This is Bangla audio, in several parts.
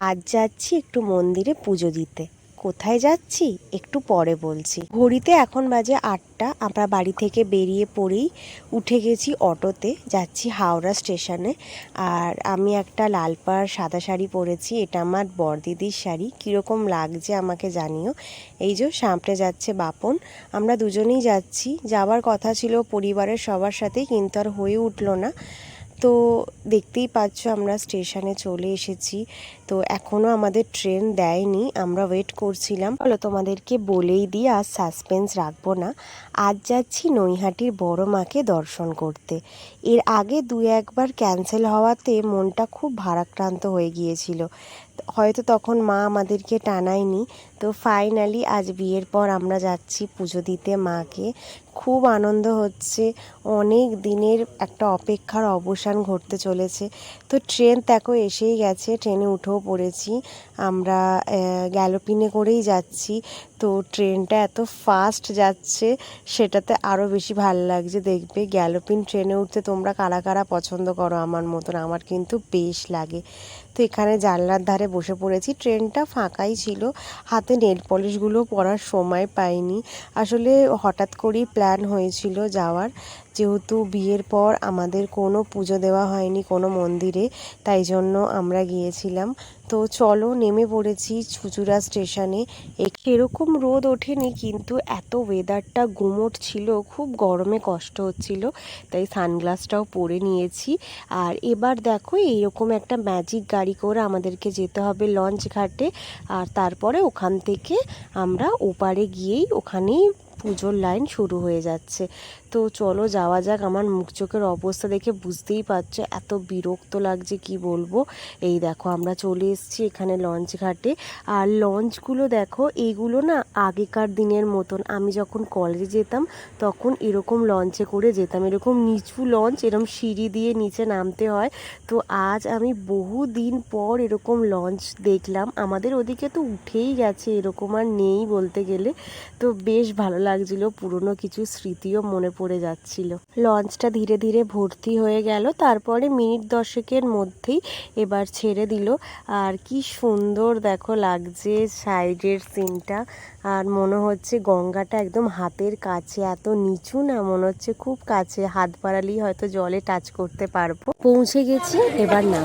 আজ যাচ্ছি একটু মন্দিরে পুজো দিতে। কোথায় যাচ্ছি? একটু পরে বলছি। ঘড়িতে এখন বাজে আটটা। আমরা বাড়ি থেকে বেরিয়ে পড়েই উঠে গেছি অটোতে। যাচ্ছি হাওড়া স্টেশনে। আর আমি একটা লাল পাড় সাদা শাড়ি পরেছি। এটা আমার বরদিদির শাড়ি। কীরকম লাগছে আমাকে জানিও। এই যে সামনে যাচ্ছে বাপন। আমরা দুজনেই যাচ্ছি। যাওয়ার কথা ছিল পরিবারের সবার সাথেই, কিন্তু আর হয়ে উঠল না। তো দেখতেই পাচ্ছ আমরা স্টেশনে চলে এসেছি। তো এখনও আমাদের ট্রেন দেয়নি, আমরা ওয়েট করছিলাম। বলো তোমাদেরকে বলেই দিই আজ সাসপেন্স রাখব না। আজ যাচ্ছি নৈহাটির বড় মাকে দর্শন করতে। এর আগে দু একবার ক্যান্সেল হওয়াতে মনটা খুব ভারাক্রান্ত হয়ে গিয়েছিল। হয়তো তখন মা আমাদেরকে টানায়নি। তো ফাইনালি আজ বিয়ের পর আমরা যাচ্ছি পুজো দিতে মাকে। খুব আনন্দ হচ্ছে। অনেক দিনের একটা অপেক্ষার অবসান ঘটতে চলেছে। তো ট্রেন দেখো এসেই গেছে, ট্রেনে উঠেও পড়েছি। আমরা গ্যালোপিনে করেই যাচ্ছি। তো ট্রেনটা এত ফাস্ট যাচ্ছে, সেটাতে আরও বেশি ভালো লাগছে দেখবে। গ্যালোপিন ট্রেনে উঠতে তোমরা কারা কারা পছন্দ করো? আমার মতন আমার কিন্তু বেশ লাগে। এখানে জানলার ধারে বসে পড়েছি। ট্রেনটা ফাঁকাই ছিল। হাতে নেল পলিশগুলো পরার সময় পাইনি। আসলে হঠাৎ করেই প্ল্যান হয়েছিল যাওয়ার। যেহেতু বিয়ের পর আমাদের কোনো পুজো দেওয়া হয়নি কোনো মন্দিরে, তাই জন্য আমরা গিয়েছিলাম। তো চলো নেমে পড়েছি চুচুড়া স্টেশনে। এরকম রোদ ওঠেনি, কিন্তু এত ওয়েদারটা গুমোট ছিল, খুব গরমে কষ্ট হচ্ছিল, তাই সানগ্লাসটাও পরে নিয়েছি। আর এবার দেখো, এইরকম একটা ম্যাজিক গাড়ি করে আমাদেরকে যেতে হবে লঞ্চ ঘাটে, আর তারপরে ওখান থেকে আমরা ওপারে গিয়েই ওখানেই পুজোর লাইন শুরু হয়ে যাচ্ছে। তো চলো যাওয়া যাক। আমার মুখ চোখের অবস্থা দেখে বুঝতেই পারছ, এত বিরক্ত লাগছে কি বলব। এই দেখো, আমরা চলে এসেছি এখানে লঞ্চ ঘাটে। আর লঞ্চগুলো দেখো এইগুলো না আগেকার দিনের মতন। আমি যখন কলেজে যেতাম, তখন এরকম লঞ্চে করে যেতাম। এরকম নিচু লঞ্চ, এরকম সিঁড়ি দিয়ে নিচে নামতে হয়। তো আজ আমি বহু দিন পর এরকম লঞ্চ দেখলাম। আমাদের ওদিকে তো উঠেই গেছে, এরকম আর নেই বলতে গেলে। তো বেশ ভালো লাগছিল পুরনো কিছু স্মৃতিও মনে পড়ে যাচ্ছিল। লঞ্চটা ধীরে ধীরে ভর্তি হয়ে গেল, তারপরে মিনিট দশেকের মধ্যেই এবার ছেড়ে দিল। আর কি সুন্দর দেখো লাগছে সাইডের সিনটা। আর মনে হচ্ছে গঙ্গাটা একদম হাতের কাছে, এত নিচু না, মনে হচ্ছে খুব কাছে। হাত বাড়ালেই হয়তো জলে টাচ করতে পারব। পৌঁছে গেছি, এবার নাম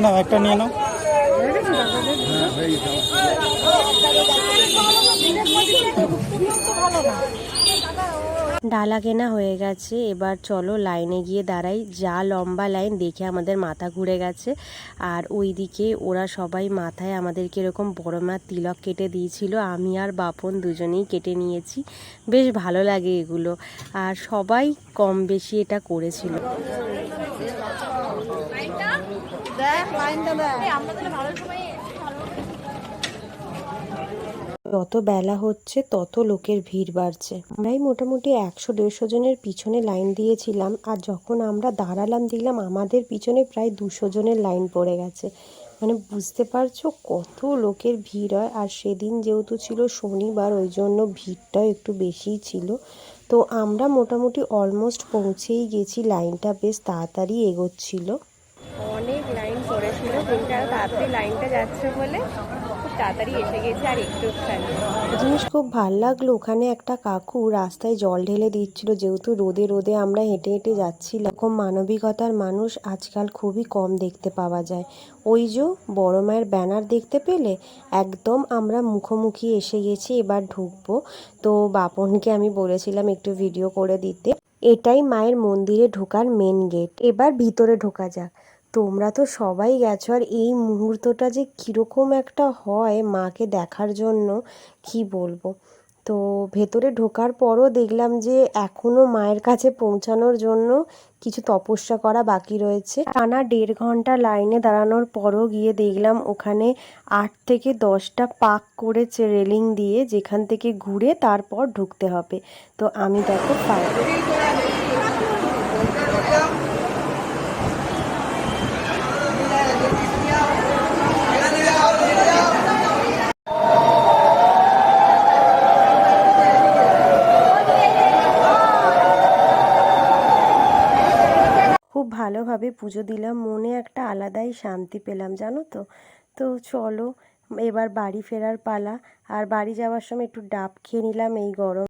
নিয়ে নাও, একটা নিয়ে নাও। ডালা কেনা হয়ে গেছে, এবার চলো লাইনে গিয়ে দাঁড়াই। যা লম্বা লাইন দেখে আমাদের মাথা ঘুরে গেছে। আর ওইদিকে ওরা সবাই মাথায় আমাদেরকে এরকম বড় মার তিলক কেটে দিয়েছিল। আমি আর বাপন দুজনেই কেটে নিয়েছি। বেশ ভালো লাগে এগুলো। আর সবাই কম বেশি এটা করেছিল। যত বেলা হচ্ছে তত লোকের ভিড় বাড়ছে। আমরাই মোটামুটি একশো দেড়শো জনের পিছনে লাইন দিয়েছিলাম আর যখন আমরা দাঁড়ালাম দেখলাম আমাদের পিছনে প্রায় দুশো জনের লাইন পড়ে গেছে। মানে বুঝতে পারছ কত লোকের ভিড় হয় আর সেদিন যেহেতু ছিল শনিবার ওই জন্য ভিড়টাও একটু বেশিই ছিল। তো আমরা মোটামুটি অলমোস্ট পৌঁছেই গেছি লাইনটা বেশ তাড়াতাড়ি এগোচ্ছিল। যাচ্ছে জিনিস খুব ভালো লাগল, ওখানে একটা কাকু রাস্তায় জল ঢেলে দিচ্ছিল, যেহেতু রোদে রোদে আমরা হেঁটে হেঁটে যাচ্ছিলাম। এরকম মানবিকতার মানুষ আজকাল খুবই কম দেখতে পাওয়া যায়। ওই যে বড় মায়ের ব্যানার দেখতে পেলে, একদম আমরা মুখোমুখি এসে গেছি, এবার ঢুকবো। তো বাপনকে আমি বলেছিলাম একটু ভিডিও করে দিতে। এটাই মায়ের মন্দিরে ঢোকার মেন গেট এবার ভিতরে ঢোকা যাক। তোমরা তো সবাই গেছো, আর এই মুহূর্তটা যে কীরকম একটা হয় মাকে দেখার জন্য, কি বলব? তো ভেতরে ঢোকার পরও দেখলাম যে এখনও মায়ের কাছে পৌঁছানোর জন্য কিছু তপস্যা করা বাকি রয়েছে। টানা দেড় ঘণ্টা লাইনে দাঁড়ানোর পরও গিয়ে দেখলাম ওখানে আট থেকে দশটা পাক করেছে রেলিং দিয়ে, যেখান থেকে ঘুরে তারপর ঢুকতে হবে। তো আমি দেখো ফায়ার ভালোভাবে পুজো দিলাম। মনে একটা আলাদাই শান্তি পেলাম, জানো তো? তো চলো, এবার বাড়ি ফেরার পালা। আর বাড়ি যাওয়ার সময় একটু ডাব খেয়ে নিলাম এই গরম।